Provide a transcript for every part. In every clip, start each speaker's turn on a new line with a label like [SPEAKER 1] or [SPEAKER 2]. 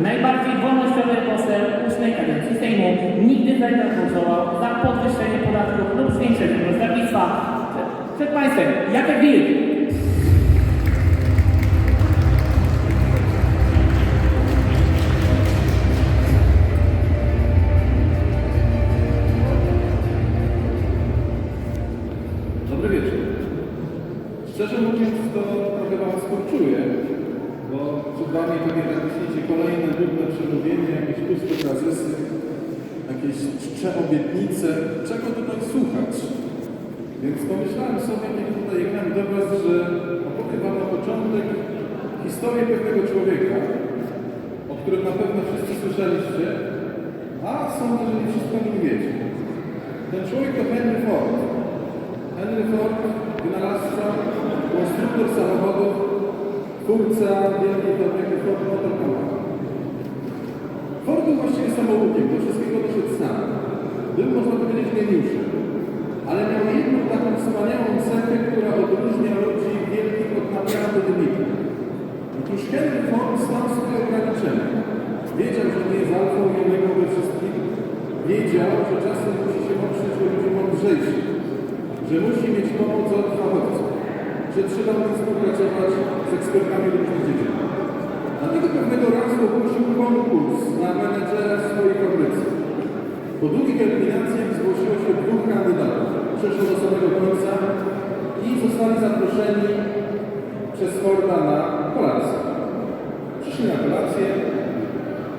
[SPEAKER 1] najbardziej wolnościowy poseł ósmej kadencji Sejmu, nigdy nie głosował za podwyższenie podatków lub zwiększenie rozdawnictwa. Przed Państwem, Jacek Wilk.
[SPEAKER 2] Przed Wami pewnie tak myślicie kolejne nudne przemówienie, jakieś puste frazesy, jakieś czcze obietnice. Czego tutaj słuchać? Więc pomyślałem sobie, kiedy tutaj jechałem do Was, że opowiem Wam na początek historię pewnego człowieka, o którym na pewno wszyscy słyszeliście, a sądzę, że nie wszystko o nim wiecie. Ten człowiek to Henry Ford. Henry Ford, wynalazca, konstruktor samochodów, twórca wielkiej fabryki Ford Motor Company. Ford był właściwie samoukiem, do wszystkiego doszedł sam. Był, można powiedzieć, geniuszem. Ale miał jedną taką wspaniałą cechę, która odróżnia ludzi wielkich od naprawdę wybitnych. Otóż Henry Ford stał swoje ograniczenia. Wiedział, że nie jest alfą i omegą we wszystkim. Wiedział, że czasem musi się oprzeć o ludzi mądrzejszych że musi mieć pomoc od że trzeba współpracować z ekspertami różnych dziedzin. Dlatego pewnego razu ogłosił konkurs na menedżera swojej fabryce. Po długich eliminacjach zgłosiło się dwóch kandydatów. Przeszło do samego końca i zostali zaproszeni przez Forda na kolację. Przyszli na kolację.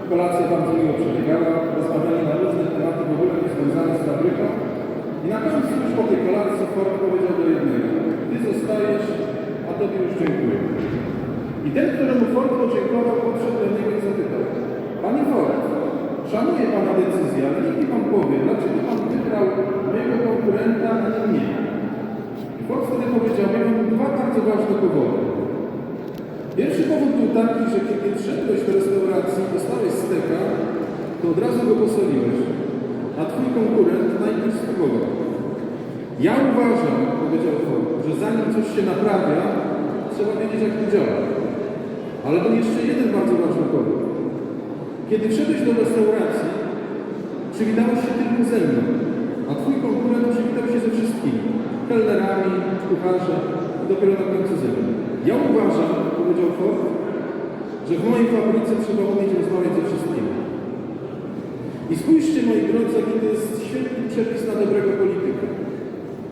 [SPEAKER 2] Kolacja bardzo miło przebiegała. Rozmawiali na różne tematy w ogóle niezwiązane z fabryką. I na końcu już po tej kolacji Ford powiedział do jednego, ty zostajesz, a tobie już dziękuję. I ten, któremu Ford podziękował, podszedł do niego i zapytał, Panie Ford, szanuję Pana decyzję, ale niech mi Pan powie, dlaczego Pan wybrał mojego konkurenta, a nie mnie? I Ford wtedy powiedział, mam dwa bardzo ważne powody. Pierwszy powód był taki, że kiedy wszedłeś do restauracji dostałeś steka, to od razu go posoliłeś a twój konkurent najpierw spróbował. Ja uważam, powiedział że zanim coś się naprawia, trzeba wiedzieć, jak to działa. Ale był jeszcze jeden bardzo ważny powód. Kiedy wszedłeś do restauracji, przywitałeś się tylko ze mną, a twój konkurent przywitał się ze wszystkimi. Kelnerami, kucharzem i dopiero na końcu ze mną. Ja uważam, powiedział Ford, że w mojej fabryce trzeba umieć rozmawiać ze wszystkimi. I spójrzcie, moi drodzy, jaki to jest świetny przepis na dobrego polityka.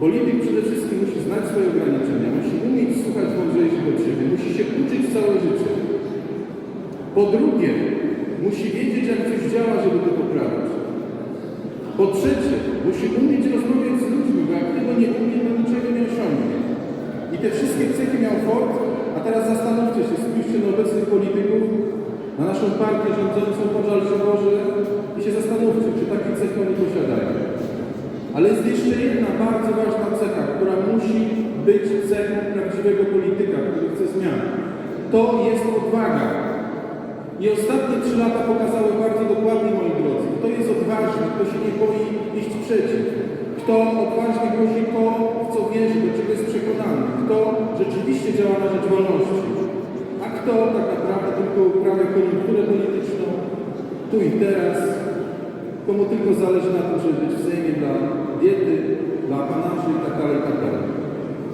[SPEAKER 2] Polityk przede wszystkim musi znać swoje ograniczenia, musi umieć słuchać mądrzejszych od siebie, musi się uczyć całe życie. Po drugie, musi wiedzieć, jak coś działa, żeby to poprawić. Po trzecie, musi umieć rozmawiać z ludźmi, bo jak tego nie umie, to niczego nie osiągnie. I te wszystkie cechy miał Ford, a teraz zastanówcie się, spójrzcie na obecnych polityków, na naszą partię rządzącą, pożal się Boże i się zastanówcie, czy takie cechy oni posiadają. Ale jest jeszcze jedna bardzo ważna cecha, która musi być cechą prawdziwego polityka, który chce zmian. To jest odwaga. I ostatnie trzy lata pokazały bardzo dokładnie, moi drodzy, kto jest odważny, kto się nie boi iść przeciw, kto odważnie głosi to, w co wierzy, do czego jest przekonany, kto rzeczywiście działa na rzecz wolności, a kto tak naprawdę tylko uprawia koniunkturę polityczną, tu i teraz, komu tylko zależy na tym, żeby być w dla diety, dla apanarzy i tak dalej, i tak.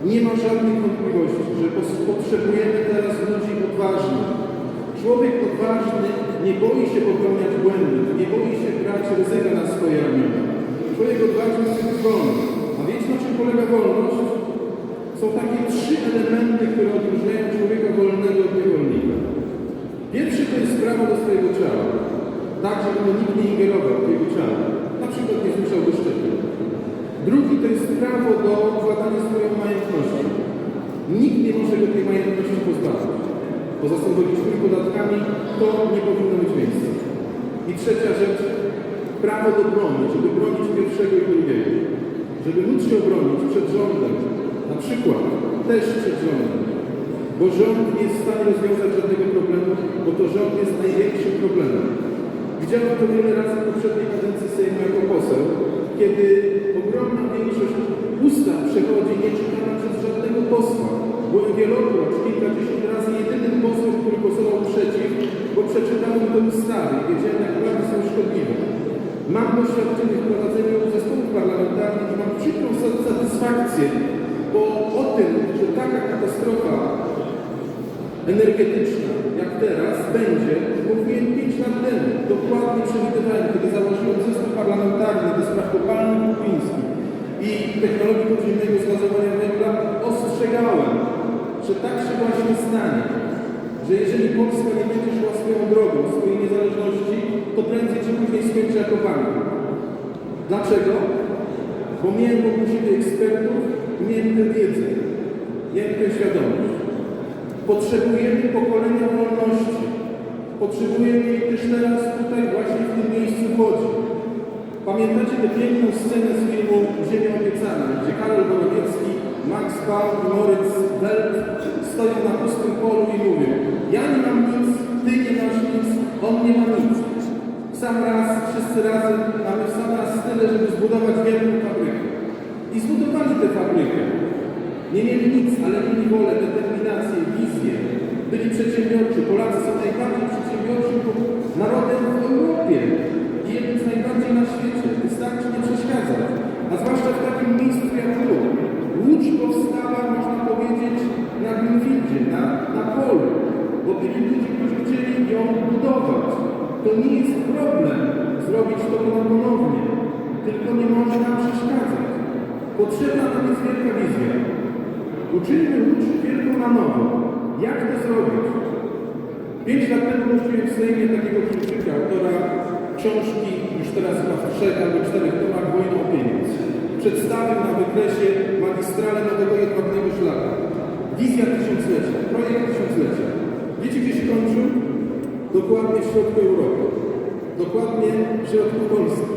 [SPEAKER 2] Nie ma żadnych wątpliwości, że potrzebujemy teraz ludzi odważnych. Człowiek odważny nie boi się popełniać błędów, nie boi się brać ryzyka na swoje ramiona. Człowiek odważny być wolny. A wiecie, na czym polega wolność? Są takie trzy elementy, które odróżniają człowieka wolnego od niewolnika. Pierwszy to jest prawo do swojego ciała. Tak, żeby nikt nie ingerował w jego ciało. Na przykład nie zmuszał do szczepień. Drugi to jest prawo do władania swoją majątnością. Nikt nie może go tej majątności pozbawić. Poza symbolicznymi podatkami to nie powinno mieć miejsca. I trzecia rzecz, prawo do broni, żeby bronić pierwszego i drugiego. Żeby móc się obronić przed rządem, na przykład też przed rządem. Bo rząd nie jest w stanie rozwiązać żadnego problemu, bo to rząd jest największym problemem. Widziałem to wiele razy w poprzedniej kadencji Sejmu jako poseł, kiedy ogromna większość ustaw przechodzi nieczytana przez żadnego posła. Byłem wielokroć, kilkadziesiąt razy jedynym posłem, który głosował przeciw, bo przeczytałem tę ustawę. wiedziałem, jak bardzo są szkodliwe. Mam doświadczenie w prowadzeniu zespołów parlamentarnych i mam przykrą sa- satysfakcję, bo o tym, że taka katastrofa energetyczna, jak teraz będzie, mówiłem 5 lat temu. Dokładnie przewidywałem, kiedy założyłem zespół parlamentarny do spraw kopalni kupińskich i technologii podziemnego zgazowania węgla, ostrzegałem, że tak się właśnie stanie, że jeżeli Polska nie będzie szła swoją drogą, swojej niezależności, to prędzej czy później skończy jako bank. Dlaczego? Bo miałem wokół siebie ekspertów, miałem wiedzę, miałem świadomość. Potrzebujemy pokolenia wolności. Potrzebujemy jej też teraz tutaj właśnie w tym miejscu w Łodzi. Pamiętacie tę piękną scenę z filmu Ziemia obiecana, gdzie Karol Borowiecki, Max Paul Moritz Welt stoją na pustym polu i mówią ja nie mam nic, ty nie masz nic, on nie ma nic. W sam raz, wszyscy razem mamy w sam raz tyle, żeby zbudować wielką fabrykę. I zbudowali tę fabrykę. Nie mieli nic, ale mieli wolę, determinację, wizję. Byli przedsiębiorczy. Polacy są najbardziej przedsiębiorczym narodem w Europie byli ludzie, którzy chcieli ją budować. To nie jest problem zrobić to ponownie. Tylko nie można przeszkadzać. Potrzebna nam jest wielka wizja. Uczyńmy Łódź wielką na nowo. Jak to zrobić? Pięć lat temu gościłem w Sejmie takiego Chińczyka, autora książki, już teraz chyba w trzech albo czterech tomach Wojna o pieniądz. Przedstawił na wykresie magistrale nowego jedwabnego szlaku. Wizja tysiąclecia, projekt tysiąclecia. Wiecie, gdzie się kończył? Dokładnie w środku Europy. Dokładnie w środku Polski.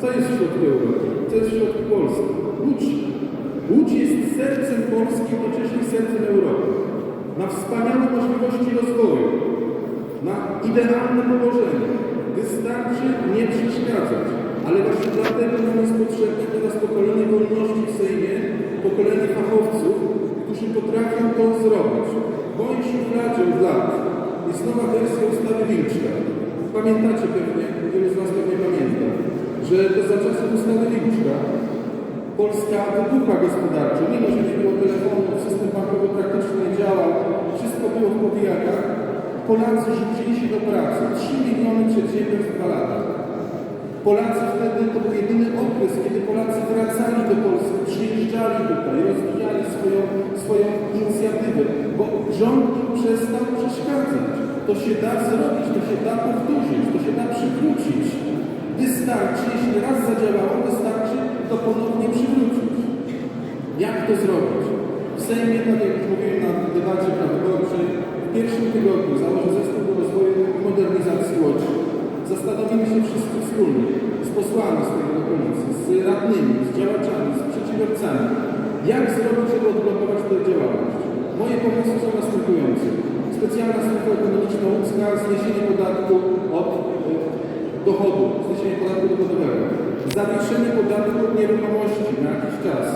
[SPEAKER 2] Co jest w środku Europy? Co jest w środku Polski? Łódź. Łódź jest sercem Polski, jednocześnie sercem Europy. Ma wspaniałe możliwości rozwoju. Ma idealne położenie. Wystarczy nie przeszkadzać. Ale właśnie dlatego nam jest potrzebne teraz pokolenie wolności w Sejmie, pokolenie fachowców, którzy potrafią to zrobić. W moim szufladzie od lat jest nowa wersja ustawy Wilczka. Pamiętacie pewnie, wielu z Was pewnie pamięta, że to za czasów ustawy Wilczka Polska wybuchła gospodarczo, mimo że nie było telefonu, system bankowy praktycznie nie działał, wszystko było w powijakach, Polacy rzucili się do pracy. 3 miliony przedsiębiorstw w dwa lata. Polacy wtedy, to był jedyny okres, kiedy Polacy wracali do Polski, przyjeżdżali tutaj, rozwijali swoją, swoją inicjatywę, bo rząd przestał przeszkadzać. To się da zrobić, to się da powtórzyć, to się da przywrócić. Wystarczy, jeśli raz zadziałało, wystarczy to ponownie przywrócić. Jak to zrobić? W Sejmie, tak jak już mówiłem na debacie prawyborczej, w pierwszym tygodniu założę zespół do rozwoju modernizacji Łodzi. Zastanowimy się wszyscy wspólnie, z posłami z tego okolicy, z radnymi, z działaczami, z przedsiębiorcami, jak zrobić, żeby odblokować tę działalność. Moje pomysły są następujące. Specjalna strefa ekonomiczna łódzka, zniesienie podatku od e, dochodu, zniesienie podatku dochodowego, zawieszenie podatku od nieruchomości na jakiś czas,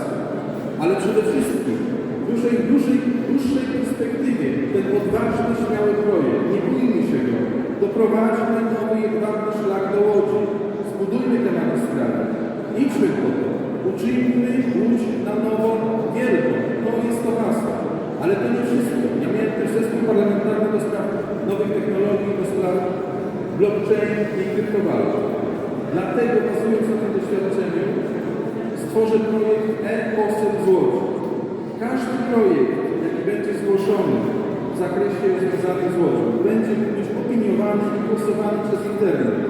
[SPEAKER 2] ale przede wszystkim w dłuższej, dłuższej, dłuższej perspektywie ten odważny, śmiały projekt, nie bójmy się go, doprowadźmy nowy jedwabny szlak do Łodzi, zbudujmy te magistrale, idźmy po to, uczyńmy Łódź na nowo wielką, to jest to hasło. Ale to nie wszystko. Ja miałem też zespół parlamentarny do spraw nowych technologii, do spraw blockchain i kryptowalut. Dlatego bazując na tym doświadczeniu stworzę projekt e-poseł z Łodzi. Każdy projekt, jaki będzie zgłoszony w zakresie związanym z Łodzią, opiniowany i głosowany przez internet.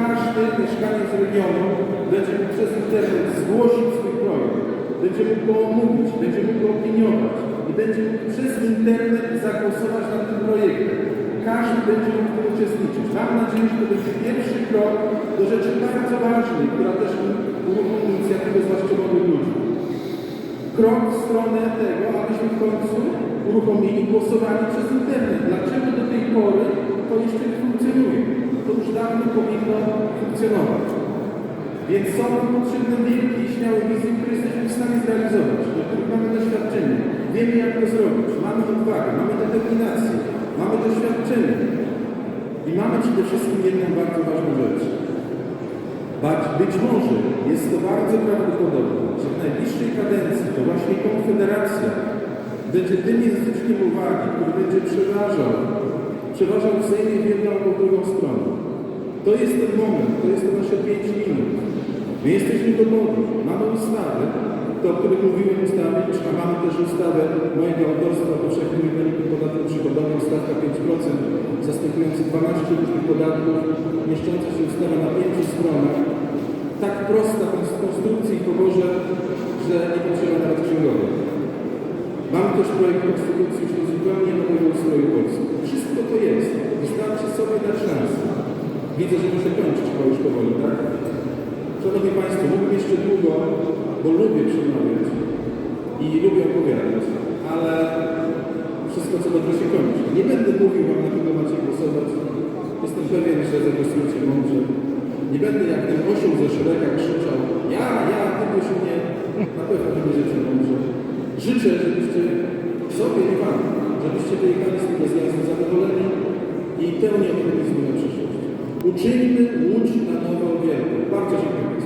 [SPEAKER 2] Każdy mieszkaniec regionu będzie mógł przez internet zgłosić swój projekt. Będzie mógł go omówić, będzie mógł go opiniować i będzie mógł przez internet zagłosować nad tym projektem. Każdy będzie mógł w tym uczestniczyć. Mam nadzieję, że to będzie pierwszy krok do rzeczy bardzo ważnej, która też uruchomi inicjatywę zwłaszcza młodych ludzi krok w stronę tego, abyśmy w końcu uruchomili głosowanie przez internet. Dlaczego do tej pory to jeszcze nie funkcjonuje? To już dawno powinno funkcjonować. Więc są potrzebne wielkie i śmiałe wizje, które jesteśmy w stanie zrealizować, do których mamy doświadczenie. Wiemy jak to zrobić, mamy odwagę, mamy determinację, mamy doświadczenie. I mamy przede wszystkim jedną bardzo ważną rzecz. Być może jest to bardzo prawdopodobne, że w najbliższej kadencji to właśnie Konfederacja będzie tym języczkiem uwagi, który będzie przeważał, przeważał w Sejmie w jedną albo drugą stronę. To jest ten moment, to jest to nasze 5 minut. My jesteśmy gotowi. Mamy ustawę, to o której mówiłem ustawę, a mamy też ustawę mojego autorstwa o powszechnym jednolitym podatku przychodowym, stawka 5%, zastępujący 12 różnych podatków, mieszcząca się ustawa na 5 stronach. Tak prosta w konstrukcji i poborze, że nie potrzeba nawet księgowej. Mamy też projekt konstytucji już zupełnie nowego ustroju Polski. Wszystko to jest. Wystarczy sobie dać szansę. Widzę, że muszę kończyć chyba już powoli, tak? Szanowni Państwo, mógłbym jeszcze długo, bo lubię przemawiać i lubię opowiadać, ale wszystko co dobrze się kończy. Nie będę mówił Wam, na kogo macie głosować. Jestem pewien, że zagłosujecie mądrze. Nie będę jak ten osioł ze szerega krzyczał ja, ja, tylko się nie. Na pewno nie będziecie mądrze. Życzę, żebyście sobie i Wam, żebyście wyjechali z tego zjazdu zadowoleni i pełni optymizmu na przyszłość. Uczyńmy Łódź na nowo wielką. Bardzo dziękuję.